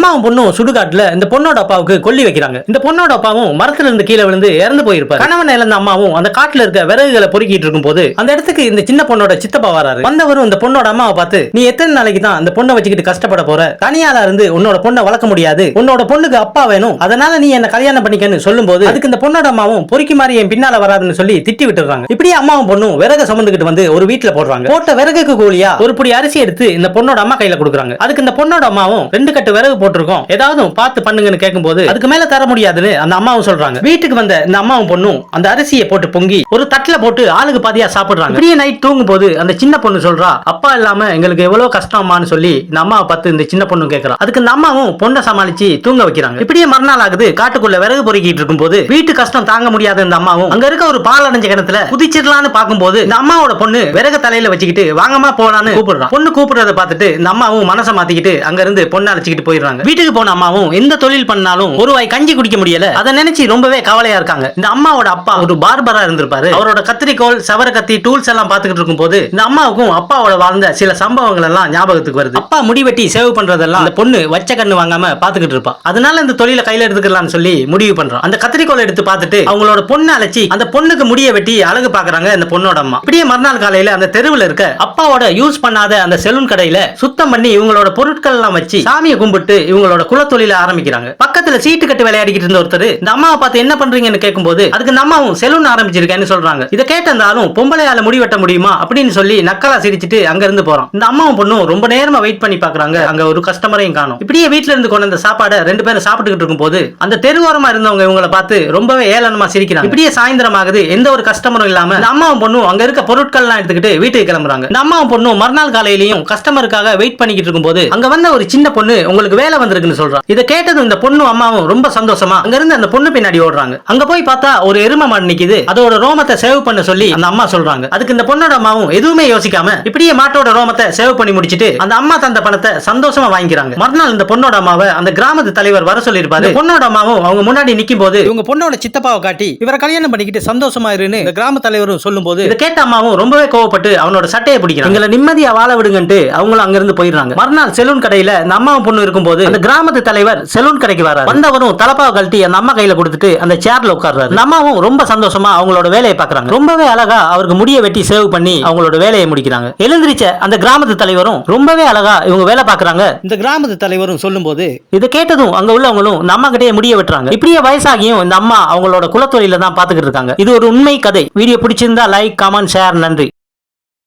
அம்மாவும் பொண்ணும் சுடுகாட்டுல இந்த பொண்ணோட அப்பாவுக்கு கொல்லி வைக்கிறாங்க. இந்த பொண்ணோட அப்பாவும் மரத்துல இருந்து கீழே விழுந்து இறந்து போயிருப்பாரு. கணவன் இழந்த அம்மாவும் அந்த காட்டுல இருக்க விறகுகளை பொறுக்கிட்டு இருக்கும் போது அந்த இடத்துக்கு இந்த சின்ன பொண்ணோட சித்தப்பா வராரு. வந்தவரும் இந்த பொண்ணோட அம்மாவை பார்த்து நீ எத்தனை நாளைக்கு தான் அந்த பொண்ணை வச்சுக்கிட்டு கஷ்டப்பட போற? தனியாளா இருந்து உன்னோட பொண்ணை வளர்க்க முடியாது. உன்னோட பொண்ணுக்கு அப்பா வேணும். அதனால நீ என்ன கல்யாணம் பண்ணிக்கன்னு சொல்லும்போது அதுக்கு இந்த பொண்ணோட அம்மாவும் பொறுக்கி மாதிரி என் பின்னால வராதுன்னு சொல்லி திட்டி விட்டுறாங்க இப்படியே அம்மாவும் பொண்ணும் விறக சுமந்துக்கிட்டு வந்து ஒரு வீட்டுல போடுறாங்க. போட்ட விறகுக்கு கூலியா ஒரு புடி அரிசி எடுத்து இந்த பொண்ணோட அம்மா கையில கொடுக்குறாங்க. அதுக்கு இந்த பொண்ணோட அம்மாவும் ரெண்டு கட்டு விறகு போட்டு போட்டிருக்கோம். ஏதாவது பார்த்து பண்ணுங்கன்னு கேட்கும்போது அதுக்கு மேல தர முடியாதுன்னு அந்த அம்மாவும் சொல்றாங்க. வீட்டுக்கு வந்த இந்த அம்மாவும் பொண்ணும் அந்த அரிசியை போட்டு பொங்கி ஒரு தட்டுல போட்டு ஆளுக்கு பாதியா சாப்பிடுறாங்க. பெரிய நைட் தூங்கும் போது அந்த சின்ன பொண்ணு சொல்றா அப்பா இல்லாம எங்களுக்கு எவ்வளவு கஷ்டமான்னு சொல்லி இந்த அம்மாவை பார்த்து இந்த சின்ன பொண்ணு கேட்கறா அதுக்கு இந்த அம்மாவும் பொண்ணை சமாளிச்சு தூங்க வைக்கிறாங்க. இப்படியே மறுநாள் ஆகுது. காட்டுக்குள்ள விறகு பொறுக்கிட்டு இருக்கும்போது வீட்டு கஷ்டம் தாங்க முடியாத இந்த அம்மாவும் அங்க இருக்க ஒரு பால் அடைஞ்ச கிணத்துல குதிச்சிடலான்னு பார்க்கும்போது இந்த அம்மாவோட பொண்ணு விறகு தலையில வச்சுக்கிட்டு வாங்கம்மா போலான்னு கூப்பிடுறான் பொண்ணு கூப்பிடுறத பார்த்துட்டு இந்த அம்மாவும் மனசை மாத்திக்கிட்டு அங்க இருந்து பொண்ணை அழைச்சிக்கிட்டு போயிடுறாங்க. வீட்டுக்கு போன அம்மாவும் எந்த தொழில் பண்ணாலும் ஒரு வாய் கஞ்சி குடிக்க முடியல. அதை நினைச்சு ரொம்பவே கவலையா இருக்காங்க. இந்த அம்மாவோட அப்பா ஒரு பார்பரா இருந்திருப்பாரு. அவரோட கத்திரிக்கோல் சவர கத்தி டூல்ஸ் எல்லாம் பாத்துக்கிட்டு இருக்கும் போது இந்த அம்மாவுக்கும் அப்பாவோட வாழ்ந்த சில சம்பவங்கள் எல்லாம் ஞாபகத்துக்கு வருது. அப்பா முடி வெட்டி சேவ் பண்றதெல்லாம் அந்த பொண்ணு வச்ச கண்ணு வாங்காம பாத்துக்கிட்டு இருப்பா. அதனால இந்த தொழிலை கையில எடுத்துக்கலாம்னு சொல்லி முடிவு பண்றோம் அந்த கத்திரிக்கோள் எடுத்து பார்த்துட்டு அவங்களோட பொண்ணை அழைச்சி அந்த பொண்ணுக்கு முடிய வெட்டி அழகு பாக்குறாங்க அந்த பொண்ணோட அம்மா. இப்படியே மறுநாள் காலையில அந்த தெருவில் இருக்க அப்பாவோட யூஸ் பண்ணாத அந்த செலூன் கடையில சுத்தம் பண்ணி இவங்களோட பொருட்கள் எல்லாம் வச்சு சாமியை கும்பிட்டு இவங்களோட குலத்தொழில ஆரம்பிக்கிறாங்க. பக்கத்துல சீட்டு கட்டு விளையாடிக்கிட்டு இருந்த ஒருத்தர் இந்த அம்மாவை பார்த்து என்ன பண்றீங்கன்னு கேட்கும்போது அதுக்கு இந்த அம்மாவும் செலூன் ஆரம்பிச்சிருக்கேன்னு சொல்றாங்க. இதை கேட்ட அந்த ஆளும் பொம்பளையால முடி வெட்ட முடியுமா? அப்படின்னு சொல்லி நக்கலா சிரிச்சிட்டு அங்க இருந்து போறான். இந்த அம்மாவும் பொண்ணும் ரொம்ப நேரமா வெயிட் பண்ணி பாக்குறாங்க. அங்க ஒரு கஸ்டமரையும் காணும். இப்படியே வீட்டுல இருந்து கொண்டு வந்த சாப்பாடை ரெண்டு பேரும் சாப்பிட்டுக்கிட்டு இருக்கும் போது அந்த தெருவோரமா இருந்தவங்க இவங்கள பார்த்து ரொம்பவே ஏளனமா சிரிக்கிறாங்க. இப்படியே சாயந்தரம் ஆகுது. எந்த ஒரு கஸ்டமரும் இல்லாம இந்த அம்மாவும் பொண்ணும் அங்க இருக்க பொருட்கள்லாம் எடுத்துக்கிட்டு வீட்டுக்கு கிளம்புறாங்க. இந்த அம்மாவும் பொண்ணும் மறுநாள் காலையிலயும் கஸ்டமருக்காக வெயிட் பண்ணிக்கிட்டு இருக்கும்போது அங்க வந்த ஒரு சின்ன பொண்ணு உங்களுக்கு வேலை வந்திருக்குன்னு சொல்றா இதை கேட்டதும் இந்த பொண்ணும் அம்மாவும் ரொம்ப சந்தோஷமா அங்க இருந்து அந்த பொண்ணு பின்னாடி ஓடுறாங்க. அங்க போய் பார்த்தா ஒரு எரும மாடு நிக்குது. அதோட ரோமத்தை சேவ் பண்ண சொல்லி அந்த அம்மா சொல்றாங்க. அதுக்கு இந்த பொண்ணோட அம்மாவும் எதுவுமே யோசிக்காம இப்படியே மாட்டோட ரோமத்தை சேவ் பண்ணி முடிச்சிட்டு அந்த அம்மா தந்த பணத்தை சந்தோஷமா வாங்கிக்கிறாங்க. மறுநாள் இந்த பொண்ணோட அம்மாவை அந்த கிராமத்து தலைவர் வர சொல்லியிருப்பாரு. பொண்ணோட அம்மாவும் அவங்க முன்னாடி நிக்கும் போது இவங்க பொண்ணோட சித்தப்பாவை காட்டி இவரை கல்யாணம் பண்ணிக்கிட்டு சந்தோஷமா இருன்னு கிராம தலைவரும் சொல்லும் போது இதை கேட்ட அம்மாவும் ரொம்பவே கோவப்பட்டு அவனோட சட்டையை பிடிக்கிறாங்க. எங்களை நிம்மதியா வாழ விடுங்கன்ட்டு அவங்களும் அங்கிருந்து போயிடுறாங்க. மறுநாள் செலூன் கடையில இந்த அம்மாவும் பொண்ணு இருக்கும்போது அந்த கிராமத்து தலைவர் செலூன் கடைக்கு வராரு. வந்தவரும் தலப்பாவை கழட்டி அந்த அம்மா கையில கொடுத்துட்டு அந்த சேர்ல உட்கார்றாரு. அந்த அம்மாவும் ரொம்ப சந்தோஷமா அவங்களோட வேலையை பாக்குறாங்க ரொம்பவே அழகா அவருக்கு முடிய வெட்டி சேவ் பண்ணி அவங்களோட வேலையை முடிக்கிறாங்க. எழுந்திருச்ச அந்த கிராமத்து தலைவரும் ரொம்பவே அழகா இவங்க வேலை பாக்குறாங்க இந்த கிராமத்து தலைவரும் சொல்லும்போது இதை கேட்டதும் அங்க உள்ளவங்களும் நம்ம கிட்டே முடிய வெட்டுறாங்க. இப்படியே வயசாகியும் இந்த அம்மா அவங்களோட குலத்தொழில தான் பாத்துக்கிட்டு இருக்காங்க. இது ஒரு உண்மை கதை. வீடியோ பிடிச்சிருந்தா லைக் கமெண்ட் ஷேர் நன்றி.